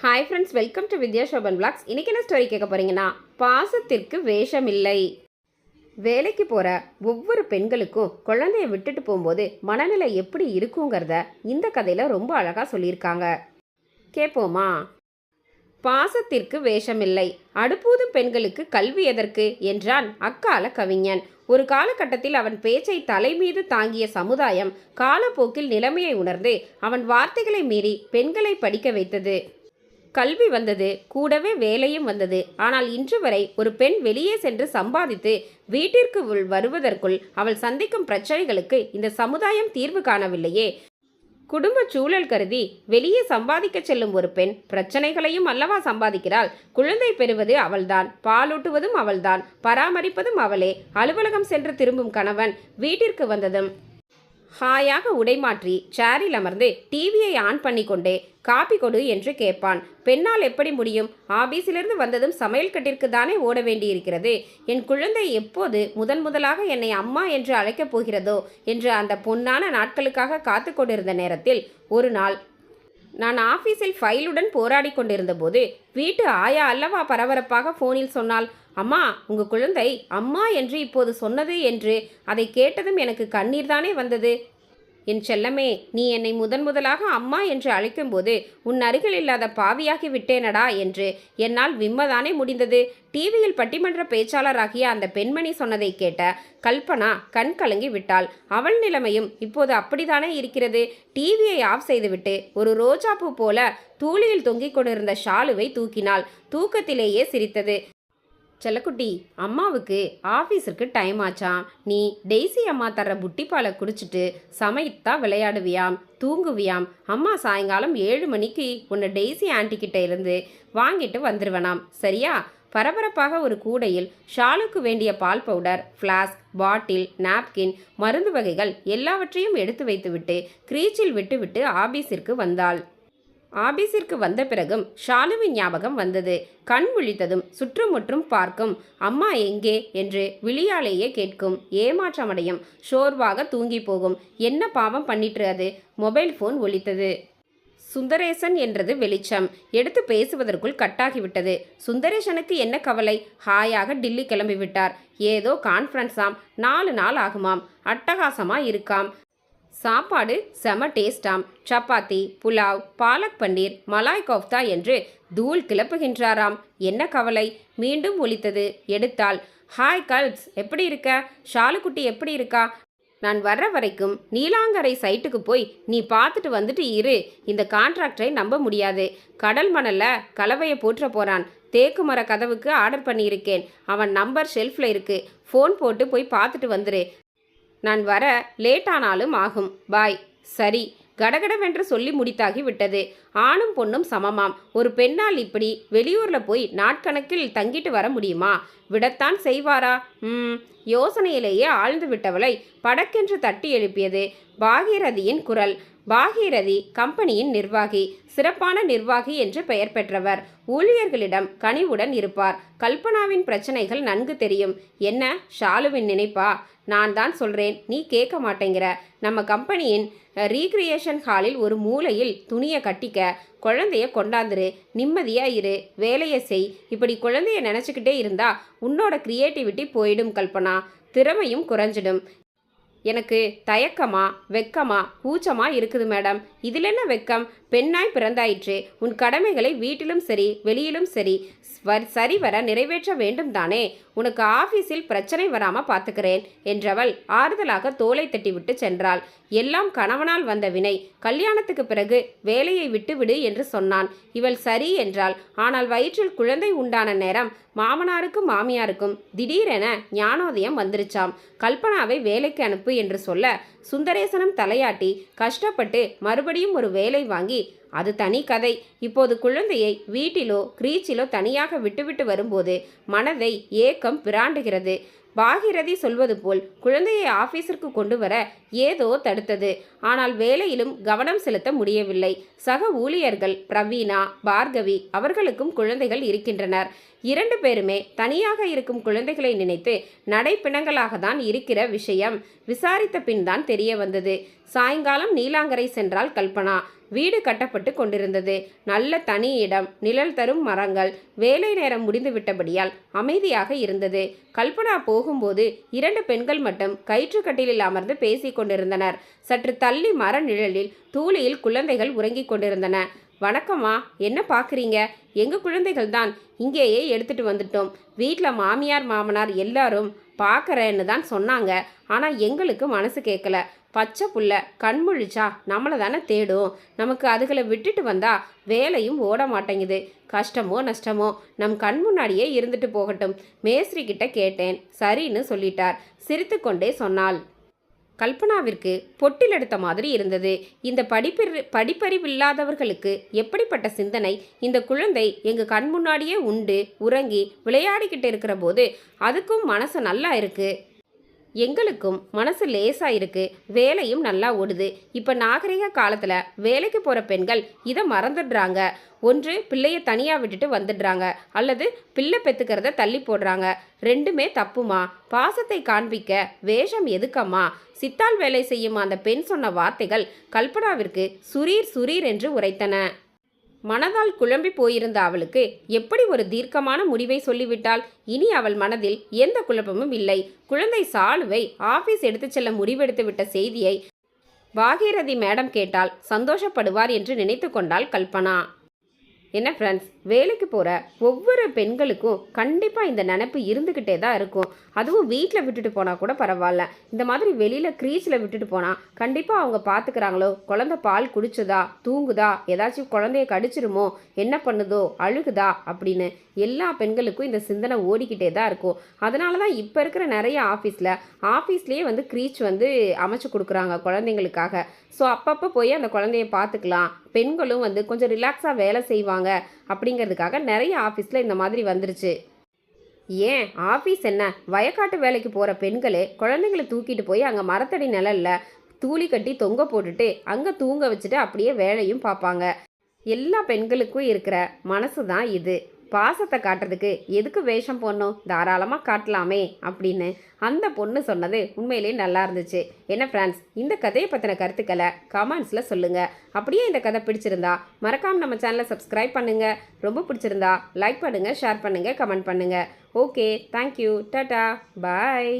Hi friends welcome to Vidya Shoban blogs இன்றைக்கி என்ன story கேட்க போகிறீங்கன்னா பாசத்திற்கு வேஷமில்லை. வேலைக்கு போகிற ஒவ்வொரு பெண்களுக்கும் குழந்தைய விட்டுட்டு போகும்போது மனநிலை எப்படி இருக்குங்கிறத இந்த கதையில் ரொம்ப அழகாக சொல்லியிருக்காங்க. கேட்போமா? பாசத்திற்கு வேஷமில்லை. அடுப்பூதும் பெண்களுக்கு கல்வி எதற்கு? என்றான் அக்கால கவிஞன். ஒரு காலகட்டத்தில் அவன் பேச்சை தலைமீது தாங்கிய சமுதாயம் காலப்போக்கில் நிலைமையை உணர்ந்து அவன் வார்த்தைகளை மீறி பெண்களை படிக்க வைத்தது. கல்வி வந்தது கூடவே வேலையும் வந்தது. ஆனால் இன்று வரை ஒரு பெண் வெளியே சென்று சம்பாதித்து வீட்டிற்கு உள் வருவதற்குள் அவள் சந்திக்கும் பிரச்சனைகளுக்கு இந்த சமுதாயம் தீர்வு காணவில்லையே. குடும்ப சூழல் கருதி வெளியே சம்பாதிக்க செல்லும் ஒரு பெண் பிரச்சனைகளையும் அல்லவா சம்பாதிக்கிறாள். குழந்தை பெறுவது அவள்தான் பாலூட்டுவதும் அவள்தான் பராமரிப்பதும் அவளே. அலுவலகம் சென்று திரும்பும் கணவன் வீட்டிற்கு வந்ததும் ஹாயாக உடைமாற்றி சேரில் அமர்ந்து டிவியை ஆன் பண்ணிக்கொண்டே காப்பி கொடு என்று கேட்பான். பெண்ணால் எப்படி முடியும்? ஆபீஸிலிருந்து வந்ததும் சமையல் கட்டிற்கு தானே ஓட வேண்டியிருக்கிறது? என் குழந்தை எப்போது முதன் முதலாக என்னை அம்மா என்று அழைக்கப் போகிறதோ? என்று அந்த பொன்னான நாட்களுக்காக காத்து கொண்டிருந்த நேரத்தில் ஒரு நாள் நான் ஆஃபீஸில் ஃபைலுடன் போராடி கொண்டிருந்தபோது வீட்டு ஆயா அல்லவா பரபரப்பாக ஃபோனில் சொன்னால் அம்மா உங்கள் குழந்தை அம்மா என்று இப்போது சொன்னது என்று அதை கேட்டதும் எனக்கு கண்ணீர் தானே வந்தது. என் செல்லமே நீ என்னை முதன் முதலாக அம்மா என்று அழைக்கும்போது உன் அருகில் இல்லாத பாவியாகி விட்டேனடா என்று என்னால் விம்மதானே முடிந்தது. டிவியில் பட்டிமன்ற பேச்சாளராகிய அந்த பெண்மணி சொன்னதை கேட்ட கல்பனா கண் கலங்கி விட்டாள். அவள் நிலைமையும் இப்போது அப்படித்தானே இருக்கிறது. டிவியை ஆஃப் செய்துவிட்டு ஒரு ரோஜாப்பூ போல தூளியில் தொங்கிக் கொண்டிருந்த ஷாலுவை தூக்கினாள். தூக்கத்திலேயே சிரித்தது. செல்லக்குட்டி அம்மாவுக்கு ஆஃபீஸுக்கு டைம் ஆச்சாம். நீ டெய்ஸி அம்மா தர்ற புட்டிப்பாலை குடிச்சிட்டு சமைத்தா விளையாடுவியாம் தூங்குவியாம். அம்மா சாயங்காலம் ஏழு மணிக்கு உன்னை டெய்ஸி ஆண்டிக்கிட்ட இருந்து வாங்கிட்டு வந்துருவனாம். சரியா? பரபரப்பாக ஒரு கூடையில் ஷாலுக்கு வேண்டிய பால் பவுடர் ஃப்ளாஸ்க் பாட்டில் நாப்கின் மருந்து வகைகள் எல்லாவற்றையும் எடுத்து வைத்துவிட்டு கிரீச்சில் விட்டுவிட்டு ஆபீஸிற்கு வந்தாள். ஆபீஸிற்கு வந்த பிறகும் ஷாலுவின் ஞாபகம் வந்தது. கண் விழித்ததும் சுற்றுமுற்றும் பார்க்கும். அம்மா எங்கே? என்று விழியாலேயே கேட்கும். ஏமாற்றமடையும். ஷோர்வாக தூங்கி போகும். என்ன பாவம் பண்ணிட்டு அது? மொபைல் ஃபோன் ஒலித்தது. சுந்தரேசன் என்றது வெளிச்சம். எடுத்து பேசுவதற்குள் கட்டாகிவிட்டது. சுந்தரேசனுக்கு என்ன கவலை? ஹாயாக டில்லி கிளம்பிவிட்டார். ஏதோ கான்ஃபரன்ஸாம். நாலு நாள் ஆகுமாம். அட்டகாசமாக இருக்காம். சாப்பாடு செம டேஸ்டாம். சப்பாத்தி புலாவ் பாலக் பன்னீர் மலாய் கோஃப்தா என்று தூள் கிளப்புகின்றாராம். என்ன கவலை? மீண்டும் ஒலித்தது. எடுத்தாள். ஹாய் கல்ப்ஸ் எப்படி இருக்க? ஷாலுக்குட்டி எப்படி இருக்கா? நான் வர்ற வரைக்கும் நீலாங்கரை சைட்டுக்கு போய் நீ பார்த்துட்டு வந்துட்டு இரு. இந்த கான்ட்ராக்டரை நம்ப முடியாது. கடல் மணலில் கலவையை போற்ற போகிறான் தேக்கு மர கதவுக்கு ஆர்டர் பண்ணியிருக்கேன். அவன் நம்பர் ஷெல்ஃபில் இருக்கு. ஃபோன் போட்டு போய் பார்த்துட்டு வந்துரு. நான் வர லேட்டானாலும் ஆகும். பாய். சரி. கடகடவென்று சொல்லி முடித்தாகி விட்டது. ஆணும் பொண்ணும் சமமாம். ஒரு பெண்ணால் இப்படி வெளியூரில் போய் நாட்கணக்கில் தங்கிட்டு வர முடியுமா? விடத்தான் செய்வாரா? ம். யோசனையிலேயே ஆழ்ந்து விட்டவளை படக்கென்று தட்டி எழுப்பியது பாகீரதியின் குரல். பாகீரதி கம்பெனியின் நிர்வாகி சிறப்பான நிர்வாகி என்று பெயர் பெற்றவர். ஊழியர்களிடம் கனிவுடன் இருப்பார். கல்பனாவின் பிரச்சனைகள் நன்கு தெரியும். என்ன? ஷாலுவின் நினைப்பா? நான் தான் சொல்றேன். நீ கேட்க மாட்டேங்கிற. நம்ம கம்பெனியின் ரீக்ரியேஷன் ஹாலில் ஒரு மூலையில் துணியை கட்டிக்க குழந்தைய கொண்டாந்துரு. நிம்மதியா இரு. வேலையை செய். இப்படி குழந்தைய நினச்சிக்கிட்டே இருந்தா உன்னோட கிரியேட்டிவிட்டி போயிடும் கல்பனா. திறமையும் குறைஞ்சிடும். எனக்கு தயக்கமா வெக்கமா கூச்சமா இருக்குது மேடம். இதில் என்ன வெக்கம்? பெண்ணாய் பிறந்தாயிற்று. உன் கடமைகளை வீட்டிலும் சரி வெளியிலும் சரி சரிவர நிறைவேற்ற வேண்டும் தானே. உனக்கு ஆபீஸில் பிரச்சனை வராமல் பார்த்துக்கிறேன் என்றவள் ஆறுதலாக தோலை தட்டிவிட்டு சென்றாள். எல்லாம் கணவனால் வந்த வினை. கல்யாணத்துக்கு பிறகு வேலையை விட்டுவிடு என்று சொன்னான். இவள் சரி என்றாள். ஆனால் வயிற்றில் குழந்தை உண்டான நேரம் மாமனாருக்கும் மாமியாருக்கும் திடீரென ஞானோதயம் வந்துருச்சாம். கல்பனாவை வேலைக்கு அனுப்பி என்று சொல்ல சுந்தரேசனம் தலையாட்டி கஷ்டப்பட்டு மறுபடியும் ஒரு வேலை வாங்கி அது தனி கதை. இப்போது குழந்தையை வீட்டிலோ கிரீச்சிலோ தனியாக விட்டுவிட்டு வரும்போது மனதை ஏக்கம் பிராண்டுகிறது பாகிரதி சொல்வது போல் குழந்தையை ஆபீஸிற்கு கொண்டு வர ஏதோ தடுத்தது. ஆனால் வேலையிலும் கவனம் செலுத்த முடியவில்லை. சக ஊழியர்கள் பிரவீனா பார்கவி அவர்களுக்கும் குழந்தைகள் இருக்கின்றனர். இரண்டு பேருமே தனியாக இருக்கும் குழந்தைகளை நினைத்து நடைப்பிணங்களாக தான் இருக்கிற விஷயம் விசாரித்த பின் தான் தெரிய வந்தது. சாயங்காலம் நீலாங்கரை சென்றால் கல்பனா. வீடு கட்டப்பட்டு கொண்டிருந்தது. நல்ல தனி இடம் நிழல் தரும் மரங்கள் வேலை நேரம் முடிந்து விட்டபடியால் அமைதியாக இருந்தது. கல்பனா போகும்போது இரண்டு பெண்கள் மட்டும் கயிற்றுக்கட்டிலில் அமர்ந்து பேசிக் கொண்டிருந்தனர். சற்று தள்ளி மர நிழலில் தூளியில் குழந்தைகள் உறங்கிக் கொண்டிருந்தன. வணக்கம்மா. என்ன பார்க்குறீங்க எங்கள் குழந்தைகள் தான் இங்கேயே எடுத்துட்டு வந்துட்டோம். வீட்டில் மாமியார் மாமனார் எல்லாரும் பார்க்குறேன்னு தான் சொன்னாங்க. ஆனால் எங்களுக்கு மனசு கேட்கல பச்சை புள்ள கண் முழிச்சா நம்மளை தானே தேடும். நமக்கு அதுகளை விட்டுட்டு வந்தால் வேலையும் ஓட மாட்டேங்குது. கஷ்டமோ நஷ்டமோ நம் கண் முன்னாடியே இருந்துட்டு போகட்டும். மேஸ்திரி கிட்ட கேட்டேன். சரின்னு சொல்லிட்டார். சிரித்துக்கொண்டே சொன்னாள். கல்பனாவிற்கு பொட்டில் எடுத்த மாதிரி இருந்தது. இந்த படிப்பறி படிப்பறிவில்லாதவர்களுக்கு எப்படிப்பட்ட சிந்தனை? இந்த குழந்தை எங்க கண் முன்னாடியே உண்டு உறங்கி விளையாடிக்கிட்டு இருக்கிற போது அதுக்கும் மனசு நல்லா இருக்குது எங்களுக்கும் மனசு லேசாக இருக்குது வேலையும் நல்லா ஓடுது. இப்போ நாகரிக காலத்தில் வேலைக்கு போகிற பெண்கள் இதை மறந்துடுறாங்க. ஒன்று பிள்ளைய தனியாக விட்டுட்டு வந்துடுறாங்க. அல்லது பிள்ளை பெற்றுக்கிறத தள்ளி போடுறாங்க. ரெண்டுமே தப்புமா? பாசத்தை காண்பிக்க வேஷம் எதுக்கம்மா? சித்தால் வேலை செய்யும்? அந்த பெண் சொன்ன வார்த்தைகள் கல்பனாவிற்கு சுரீர் சுரீர் என்று உரைத்தன. மனதால் குழம்பி போயிருந்த அவளுக்கு எப்படி ஒரு தீர்க்கமான முடிவை சொல்லிவிட்டால் இனி அவள் மனதில் எந்த குழப்பமும் இல்லை. குழந்தை சாலுவை ஆபீஸ் எடுத்துச் செல்ல முடிவெடுத்து விட்ட செய்தியை பாகீரதி மேடம் கேட்டால் சந்தோஷப்படுவார் என்று நினைத்து கொண்டாள் கல்பனா. என்ன ஃப்ரெண்ட்ஸ் வேலைக்கு போகிற ஒவ்வொரு பெண்களுக்கும் கண்டிப்பாக இந்த நினப்பு இருந்துக்கிட்டே தான் இருக்கும். அதுவும் வீட்டில் விட்டுட்டு போனால் கூட பரவாயில்ல. இந்த மாதிரி வெளியில் க்ரீச்சில் விட்டுட்டு போனால் கண்டிப்பாக அவங்க பார்த்துக்கிறாங்களோ குழந்தை பால் குடிச்சதா? தூங்குதா? ஏதாச்சும் குழந்தைய கடிச்சிருமோ? என்ன பண்ணுதோ? அழுகுதா? அப்படின்னு எல்லா பெண்களுக்கும் இந்த சிந்தனை ஓடிக்கிட்டே தான் இருக்கும். அதனால தான் இப்போ இருக்கிற நிறைய ஆஃபீஸில் ஆஃபீஸ்லேயே வந்து க்ரீச் வந்து அமைச்சு கொடுக்குறாங்க குழந்தைங்களுக்காக. ஸோ அப்பப்போ போய் அந்த குழந்தைய பார்த்துக்கலாம் பெண்களும் வந்து கொஞ்சம் ரிலாக்ஸாக வேலை செய்வாங்க. அப்படிங்கிறதுக்காக நிறைய ஆஃபீஸில் இந்த மாதிரி வந்துருச்சு. ஏன்? ஆஃபீஸ் என்ன? வயக்காட்டு வேலைக்கு போகிற பெண்களே குழந்தைங்களை தூக்கிட்டு போய் அங்கே மரத்தடி நிழல்ல தூளி கட்டி தொங்க போட்டுட்டு அங்கே தூங்க வச்சுட்டு அப்படியே வேலையும் பார்ப்பாங்க. எல்லா பெண்களுக்கும் இருக்கிற மனசு தான் இது. பாசத்தை காட்டுறதுக்கு எதுக்கு வேஷம் போடணும்? தாராளமாக காட்டலாமே அப்படின்னு அந்த பொண்ணு சொன்னது உண்மையிலேயே நல்லா இருந்துச்சு. என்ன ஃப்ரெண்ட்ஸ் இந்த கதையை பற்றின கருத்துக்களை கமெண்ட்ஸில் சொல்லுங்கள் அப்படியே இந்த கதை பிடிச்சிருந்தா மறக்காமல் நம்ம சேனலை சப்ஸ்கிரைப் பண்ணுங்கள் ரொம்ப பிடிச்சிருந்தா லைக் பண்ணுங்கள் ஷேர் பண்ணுங்கள் கமெண்ட் பண்ணுங்கள் ஓகே தேங்க்யூ டாட்டா பாய்